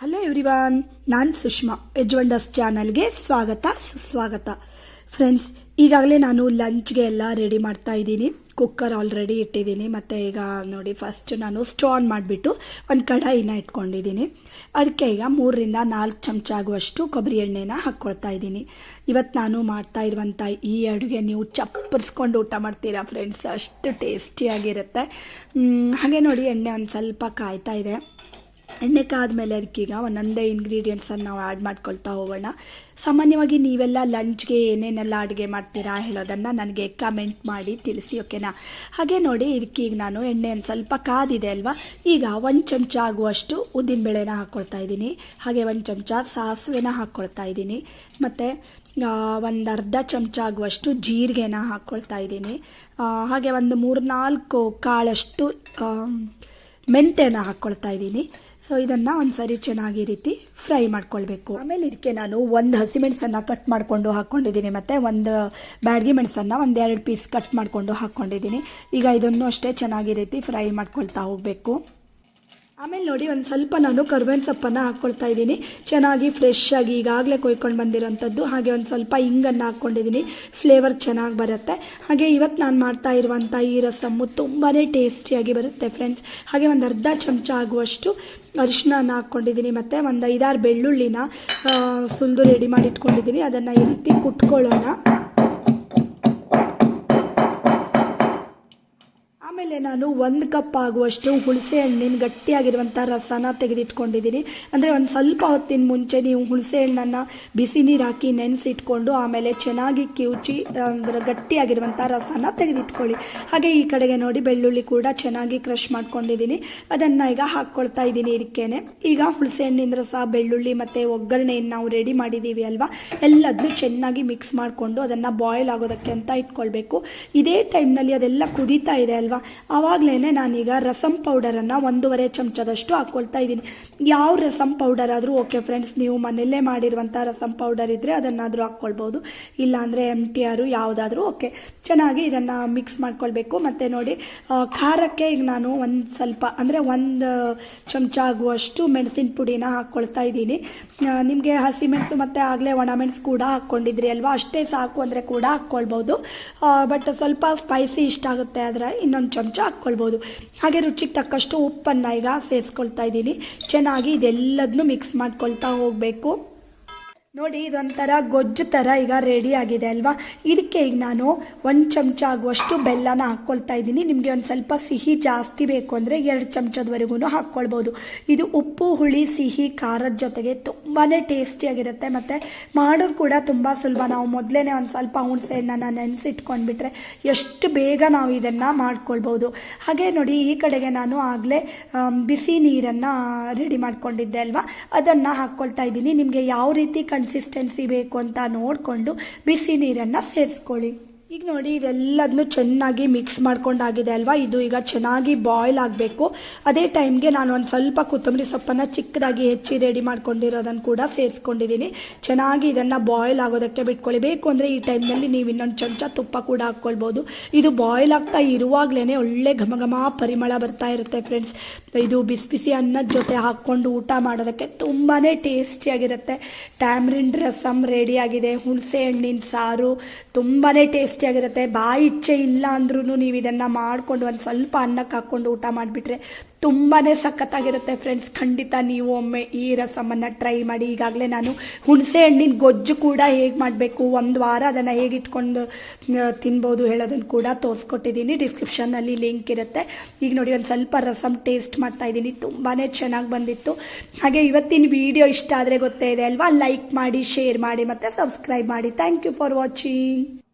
Hello everyone ನಾನು ಸುಷ್ಮಾ ಎಜ್ವಂಡಸ್ ಚಾನಲ್ಗೆ ಸ್ವಾಗತ, ಸುಸ್ವಾಗತ. ಫ್ರೆಂಡ್ಸ್ ಈಗಾಗಲೇ ನಾನು ಲಂಚ್ಗೆ ಎಲ್ಲ ರೆಡಿ ಮಾಡ್ತಾ ಇದ್ದೀನಿ. ಕುಕ್ಕರ್ ಆಲ್ರೆಡಿ ಇಟ್ಟಿದ್ದೀನಿ, ಮತ್ತು ಈಗ ನೋಡಿ ಫಸ್ಟ್ ನಾನು ಸ್ಟೋ ಆನ್ ಮಾಡಿಬಿಟ್ಟು ಒಂದು ಕಡಾಯಿನ ಇಟ್ಕೊಂಡಿದ್ದೀನಿ. ಅದಕ್ಕೆ ಈಗ ಮೂರರಿಂದ ನಾಲ್ಕು ಚಮಚ ಆಗುವಷ್ಟು ಕೊಬ್ಬರಿ ಎಣ್ಣೆನ ಹಾಕ್ಕೊಳ್ತಾ ಇದ್ದೀನಿ. ಇವತ್ತು ನಾನು ಮಾಡ್ತಾ ಇರುವಂಥ ಈ ಅಡುಗೆ ನೀವು ಚಪ್ಪರಿಸ್ಕೊಂಡು ಊಟ ಮಾಡ್ತೀರಾ ಫ್ರೆಂಡ್ಸ್ ಅಷ್ಟು ಟೇಸ್ಟಿಯಾಗಿರುತ್ತೆ ಹಾಗೆ ನೋಡಿ ಎಣ್ಣೆ ಒಂದು ಸ್ವಲ್ಪ ಕಾಯ್ತಾ ಇದೆ. ಎಣ್ಣೆ ಕಾದ್ಮೇಲೆ ಅದಕ್ಕೀಗ ಒಂದೊಂದೇ ಇಂಗ್ರೀಡಿಯೆಂಟ್ಸನ್ನು ನಾವು ಆ್ಯಡ್ ಮಾಡ್ಕೊಳ್ತಾ ಹೋಗೋಣ. ಸಾಮಾನ್ಯವಾಗಿ ನೀವೆಲ್ಲ ಲಂಚ್ಗೆ ಏನೇನೆಲ್ಲ ಅಡುಗೆ ಮಾಡ್ತೀರಾ ಹೇಳೋದನ್ನು ನನಗೆ ಕಮೆಂಟ್ ಮಾಡಿ ತಿಳಿಸಿ ಓಕೆನಾ ಹಾಗೆ ನೋಡಿ ಇದಕ್ಕೀಗ ನಾನು ಎಣ್ಣೆ ಒಂದು ಸ್ವಲ್ಪ ಕಾದಿದೆ ಅಲ್ವಾ? ಈಗ ಒಂದು ಚಮಚ ಆಗುವಷ್ಟು ಉದ್ದಿನಬೇಳೆನ ಹಾಕ್ಕೊಳ್ತಾ ಇದ್ದೀನಿ. ಹಾಗೆ ಒಂದು ಚಮಚ ಸಾಸಿವೆನ ಹಾಕ್ಕೊಳ್ತಾ ಇದ್ದೀನಿ. ಮತ್ತು ಒಂದು ಅರ್ಧ ಚಮಚ ಆಗುವಷ್ಟು ಜೀರಿಗೆನ ಹಾಕ್ಕೊಳ್ತಾ ಇದ್ದೀನಿ. ಹಾಗೆ ಒಂದು ಮೂರು ನಾಲ್ಕು ಕಾಳಷ್ಟು ಮೆಂತ್ಯನ ಹಾಕ್ಕೊಳ್ತಾ ಇದ್ದೀನಿ. ಸೊ ಇದನ್ನು ಒಂದು ಸರಿ ಚೆನ್ನಾಗಿ ರೀತಿ ಫ್ರೈ ಮಾಡ್ಕೊಳ್ಬೇಕು. ಆಮೇಲೆ ಇದಕ್ಕೆ ನಾನು ಒಂದು ಹಸಿಮೆಣಸನ್ನು ಕಟ್ ಮಾಡಿಕೊಂಡು ಹಾಕ್ಕೊಂಡಿದ್ದೀನಿ ಮತ್ತು ಒಂದು ಬ್ಯಾಡ್ಗಿ ಮೆಣಸನ್ನು ಒಂದೆರಡು ಪೀಸ್ ಕಟ್ ಮಾಡಿಕೊಂಡು ಹಾಕ್ಕೊಂಡಿದ್ದೀನಿ ಈಗ ಇದನ್ನು ಅಷ್ಟೇ ಚೆನ್ನಾಗಿ ರೀತಿ ಫ್ರೈ ಮಾಡ್ಕೊಳ್ತಾ ಹೋಗಬೇಕು. ಆಮೇಲೆ ನೋಡಿ, ಒಂದು ಸ್ವಲ್ಪ ನಾನು ಕರ್ಬೇವಿನ ಸೊಪ್ಪನ್ನು ಹಾಕ್ಕೊಳ್ತಾ ಇದ್ದೀನಿ. ಚೆನ್ನಾಗಿ ಫ್ರೆಶ್ ಆಗಿ ಈಗಾಗಲೇ ಕೊಯ್ಕೊಂಡು ಬಂದಿರೋಂಥದ್ದು. ಹಾಗೆ ಒಂದು ಸ್ವಲ್ಪ ಹಿಂಗನ್ನು ಹಾಕ್ಕೊಂಡಿದ್ದೀನಿ ಫ್ಲೇವರ್ ಚೆನ್ನಾಗಿ ಬರುತ್ತೆ. ಹಾಗೆ ಇವತ್ತು ನಾನು ಮಾಡ್ತಾ ಇರುವಂಥ ಈ ರಸಮ್ಮು ತುಂಬಾ ಟೇಸ್ಟಿಯಾಗಿ ಬರುತ್ತೆ ಫ್ರೆಂಡ್ಸ್ ಹಾಗೆ ಒಂದು ಅರ್ಧ ಚಮಚ ಆಗುವಷ್ಟು ಅರಿಶಿನ ಹಾಕ್ಕೊಂಡಿದ್ದೀನಿ ಮತ್ತು ಒಂದು ಐದಾರು ಬೆಳ್ಳುಳ್ಳಿನ ಸುಲಿದು ರೆಡಿ ಮಾಡಿ ಇಟ್ಕೊಂಡಿದ್ದೀನಿ ಅದನ್ನು ಈ ರೀತಿ ಕುಟ್ಕೊಳ್ಳೋಣ. ಆಮೇಲೆ ನಾನು ಒಂದು ಕಪ್ ಆಗುವಷ್ಟು ಹುಣಸೆ ಹಣ್ಣಿನ ಗಟ್ಟಿಯಾಗಿರುವಂಥ ರಸನ ತೆಗೆದಿಟ್ಕೊಂಡಿದ್ದೀನಿ. ಅಂದರೆ ಒಂದು ಸ್ವಲ್ಪ ಹೊತ್ತಿನ ಮುಂಚೆ ನೀವು ಹುಣಸೆ ಹಣ್ಣನ್ನು ಬಿಸಿ ನೀರು ಹಾಕಿ ನೆನೆಸಿಟ್ಕೊಂಡು ಆಮೇಲೆ ಚೆನ್ನಾಗಿ ಕಿವುಚಿ ಅಂದರೆ ಗಟ್ಟಿಯಾಗಿರುವಂಥ ರಸನ ತೆಗೆದಿಟ್ಕೊಳ್ಳಿ. ಹಾಗೆ ಈ ಕಡೆಗೆ ನೋಡಿ ಬೆಳ್ಳುಳ್ಳಿ ಕೂಡ ಚೆನ್ನಾಗಿ ಕ್ರಷ್ ಮಾಡ್ಕೊಂಡಿದ್ದೀನಿ. ಅದನ್ನು ಈಗ ಹಾಕ್ಕೊಳ್ತಾ ಇದ್ದೀನಿ ಇದಕ್ಕೇನೆ ಈಗ ಹುಣಸೆ ಹಣ್ಣಿನ ರಸ, ಬೆಳ್ಳುಳ್ಳಿ ಮತ್ತು ಒಗ್ಗರಣೆಯನ್ನು ನಾವು ರೆಡಿ ಮಾಡಿದ್ದೀವಿ ಅಲ್ವಾ? ಎಲ್ಲದನ್ನು ಚೆನ್ನಾಗಿ ಮಿಕ್ಸ್ ಮಾಡಿಕೊಂಡು ಅದನ್ನು ಬಾಯ್ಲ್ ಆಗೋದಕ್ಕೆ ಅಂತ ಇಟ್ಕೊಳ್ಬೇಕು. ಇದೇ ಟೈಮ್ನಲ್ಲಿ ಅದೆಲ್ಲ ಕುದೀತಾ ಇದೆ ಅಲ್ವಾ? ಆವಾಗಲೇ ನಾನೀಗ ರಸಂ ಪೌಡರನ್ನು ಒಂದೂವರೆ ಚಮಚದಷ್ಟು ಹಾಕ್ಕೊಳ್ತಾ ಇದ್ದೀನಿ. ಯಾವ ರಸಂ ಪೌಡರ್ ಆದರೂ ಓಕೆ ಫ್ರೆಂಡ್ಸ್, ನೀವು ಮನೆಯಲ್ಲೇ ಮಾಡಿರುವಂಥ ರಸಂ ಪೌಡರ್ ಇದ್ದರೆ ಅದನ್ನಾದರೂ ಹಾಕ್ಕೊಳ್ಬೋದು ಇಲ್ಲಾಂದರೆ ಎಂ ಟಿ ಆರು ಯಾವುದಾದ್ರೂ ಓಕೆ. ಚೆನ್ನಾಗಿ ಇದನ್ನು ಮಿಕ್ಸ್ ಮಾಡ್ಕೊಳ್ಬೇಕು. ಮತ್ತು ನೋಡಿ ಖಾರಕ್ಕೆ ಈಗ ನಾನು ಒಂದು ಸ್ವಲ್ಪ, ಅಂದರೆ ಒಂದು ಚಮಚ ಆಗುವಷ್ಟು ಮೆಣಸಿನ ಪುಡಿನ ಹಾಕ್ಕೊಳ್ತಾ ಇದ್ದೀನಿ. ನಿಮಗೆ ಹಸಿಮೆಣಸು ಮತ್ತು ಆಗಲೇ ಒಣಮೆಣಸು ಕೂಡ ಹಾಕ್ಕೊಂಡಿದ್ರಿ ಅಲ್ವಾ? ಅಷ್ಟೇ ಸಾಕು ಅಂದರೆ ಕೂಡ ಹಾಕ್ಕೊಳ್ಬೋದು ಬಟ್ ಸ್ವಲ್ಪ ಸ್ಪೈಸಿ ಇಷ್ಟ ಆಗುತ್ತೆ ಆದರೆ ಇನ್ನೊಂದು ಚಮಚ ಹಾಕ್ಕೊಳ್ಬೋದು. ಹಾಗೆ ರುಚಿಗೆ ತಕ್ಕಷ್ಟು ಉಪ್ಪನ್ನು ಈಗ ಸೇರಿಸ್ಕೊಳ್ತಾ ಇದ್ದೀನಿ. ಚೆನ್ನಾಗಿ ಇದೆಲ್ಲದನ್ನು ಮಿಕ್ಸ್ ಮಾಡ್ಕೊಳ್ತಾ ಹೋಗಬೇಕು. ನೋಡಿ, ಇದೊಂಥರ ಗೊಜ್ಜು ಥರ ಈಗ ರೆಡಿ ಆಗಿದೆ ಅಲ್ವಾ? ಇದಕ್ಕೆ ಈಗ ನಾನು ಒಂದು ಚಮಚ ಆಗುವಷ್ಟು ಬೆಲ್ಲನ ಹಾಕ್ಕೊಳ್ತಾ ಇದ್ದೀನಿ. ನಿಮಗೆ ಒಂದು ಸ್ವಲ್ಪ ಸಿಹಿ ಜಾಸ್ತಿ ಬೇಕು ಅಂದರೆ ಎರಡು ಚಮಚದವರೆಗೂ ಹಾಕ್ಕೊಳ್ಬೋದು. ಇದು ಉಪ್ಪು, ಹುಳಿ, ಸಿಹಿ, ಖಾರದ ಜೊತೆಗೆ ತುಂಬಾ ಟೇಸ್ಟಿಯಾಗಿರುತ್ತೆ ಮತ್ತು ಮಾಡೋದು ಕೂಡ ತುಂಬ ಸುಲಭ. ನಾವು ಮೊದಲೇ ಒಂದು ಸ್ವಲ್ಪ ಹುಣಸೆ ಹಣ್ಣನ್ನು ನೆನೆಸಿಟ್ಕೊಂಡ್ಬಿಟ್ರೆ ಎಷ್ಟು ಬೇಗ ನಾವು ಇದನ್ನು ಮಾಡ್ಕೊಳ್ಬೋದು ಹಾಗೆ ನೋಡಿ, ಈ ಕಡೆಗೆ ನಾನು ಆಗಲೇ ಬಿಸಿ ನೀರನ್ನು ರೆಡಿ ಮಾಡ್ಕೊಂಡಿದ್ದೆ ಅಲ್ವಾ? ಅದನ್ನು ಹಾಕ್ಕೊಳ್ತಾ ಇದ್ದೀನಿ. ನಿಮಗೆ ಯಾವ ರೀತಿ ಕನ್ಸಿಸ್ಟೆನ್ಸಿ ಬೇಕು ಅಂತ ನೋಡಿಕೊಂಡು ಬಿಸಿ ನೀರನ್ನು ಸೇರಿಸ್ಕೊಳ್ಳಿ. ಈಗ ನೋಡಿ, ಇದೆಲ್ಲದನ್ನು ಚೆನ್ನಾಗಿ ಮಿಕ್ಸ್ ಮಾಡ್ಕೊಂಡಾಗಿದೆ ಅಲ್ವಾ? ಇದು ಈಗ ಚೆನ್ನಾಗಿ ಬಾಯ್ಲ್ ಆಗಬೇಕು. ಅದೇ ಟೈಮ್ಗೆ ನಾನು ಒಂದು ಸ್ವಲ್ಪ ಕೊತ್ತಂಬರಿ ಸೊಪ್ಪನ್ನು ಚಿಕ್ಕದಾಗಿ ಹೆಚ್ಚಿ ರೆಡಿ ಮಾಡ್ಕೊಂಡಿರೋದನ್ನು ಕೂಡ ಸೇರಿಸ್ಕೊಂಡಿದ್ದೀನಿ ಚೆನ್ನಾಗಿ ಇದನ್ನು ಬಾಯ್ಲ್ ಆಗೋದಕ್ಕೆ ಬಿಟ್ಕೊಳ್ಳಿ. ಬೇಕು ಅಂದರೆ ಈ ಟೈಮ್ನಲ್ಲಿ ನೀವು ಇನ್ನೊಂದು ಚಮಚ ತುಪ್ಪ ಕೂಡ ಹಾಕ್ಕೊಳ್ಬೋದು. ಇದು ಬಾಯ್ಲ್ ಆಗ್ತಾ ಇರುವಾಗಲೇ ಒಳ್ಳೆ ಘಮ ಘಮ ಪರಿಮಳ ಬರ್ತಾ ಇರುತ್ತೆ ಫ್ರೆಂಡ್ಸ್ ಇದು ಬಿಸಿ ಬಿಸಿ ಅನ್ನದ ಜೊತೆ ಹಾಕ್ಕೊಂಡು ಊಟ ಮಾಡೋದಕ್ಕೆ ತುಂಬಾ ಟೇಸ್ಟಿಯಾಗಿರುತ್ತೆ ಟ್ಯಾಮ್ರಿನ್ ರಸಮ್ ರೆಡಿಯಾಗಿದೆ ಹುಣಸೆ ಹಣ್ಣಿನ ಸಾರು ತುಂಬಾ ಟೇಸ್ಟಿಯಾಗಿರುತ್ತೆ ಬಾಯಿ ಇಚ್ಛೆ ಇಲ್ಲ ಅಂದ್ರೂ ನೀವು ಇದನ್ನು ಮಾಡಿಕೊಂಡು ಒಂದು ಸ್ವಲ್ಪ ಅನ್ನಕ್ಕೆ ಹಾಕ್ಕೊಂಡು ಊಟ ಮಾಡಿಬಿಟ್ರೆ ತುಂಬಾ ಸಖತ್ತಾಗಿರುತ್ತೆ ಫ್ರೆಂಡ್ಸ್ ಖಂಡಿತ ನೀವು ಒಮ್ಮೆ ಈ ರಸಮನ್ನು ಟ್ರೈ ಮಾಡಿ. ಈಗಾಗಲೇ ನಾನು ಹುಣಸೆ ಹಣ್ಣಿನ ಗೊಜ್ಜು ಕೂಡ ಹೇಗೆ ಮಾಡಬೇಕು? ಒಂದು ವಾರ ಅದನ್ನು ಹೇಗೆ ಇಟ್ಕೊಂಡು ತಿನ್ಬೋದು ಹೇಳೋದನ್ನು ಕೂಡ ತೋರಿಸ್ಕೊಟ್ಟಿದ್ದೀನಿ ಡಿಸ್ಕ್ರಿಪ್ಷನ್ನಲ್ಲಿ ಲಿಂಕ್ ಇರುತ್ತೆ. ಈಗ ನೋಡಿ ಒಂದು ಸ್ವಲ್ಪ ರಸಮ್ ಟೇಸ್ಟ್ ಮಾಡ್ತಾ ಇದ್ದೀನಿ ತುಂಬಾ ಚೆನ್ನಾಗಿ ಬಂದಿತ್ತು. ಹಾಗೆ ಇವತ್ತಿನ ವಿಡಿಯೋ ಇಷ್ಟ ಆದರೆ ಗೊತ್ತೇ ಇದೆ ಅಲ್ವಾ? ಲೈಕ್ ಮಾಡಿ ಶೇರ್ ಮಾಡಿ ಮತ್ತು ಸಬ್ಸ್ಕ್ರೈಬ್ ಮಾಡಿ. Thank you for watching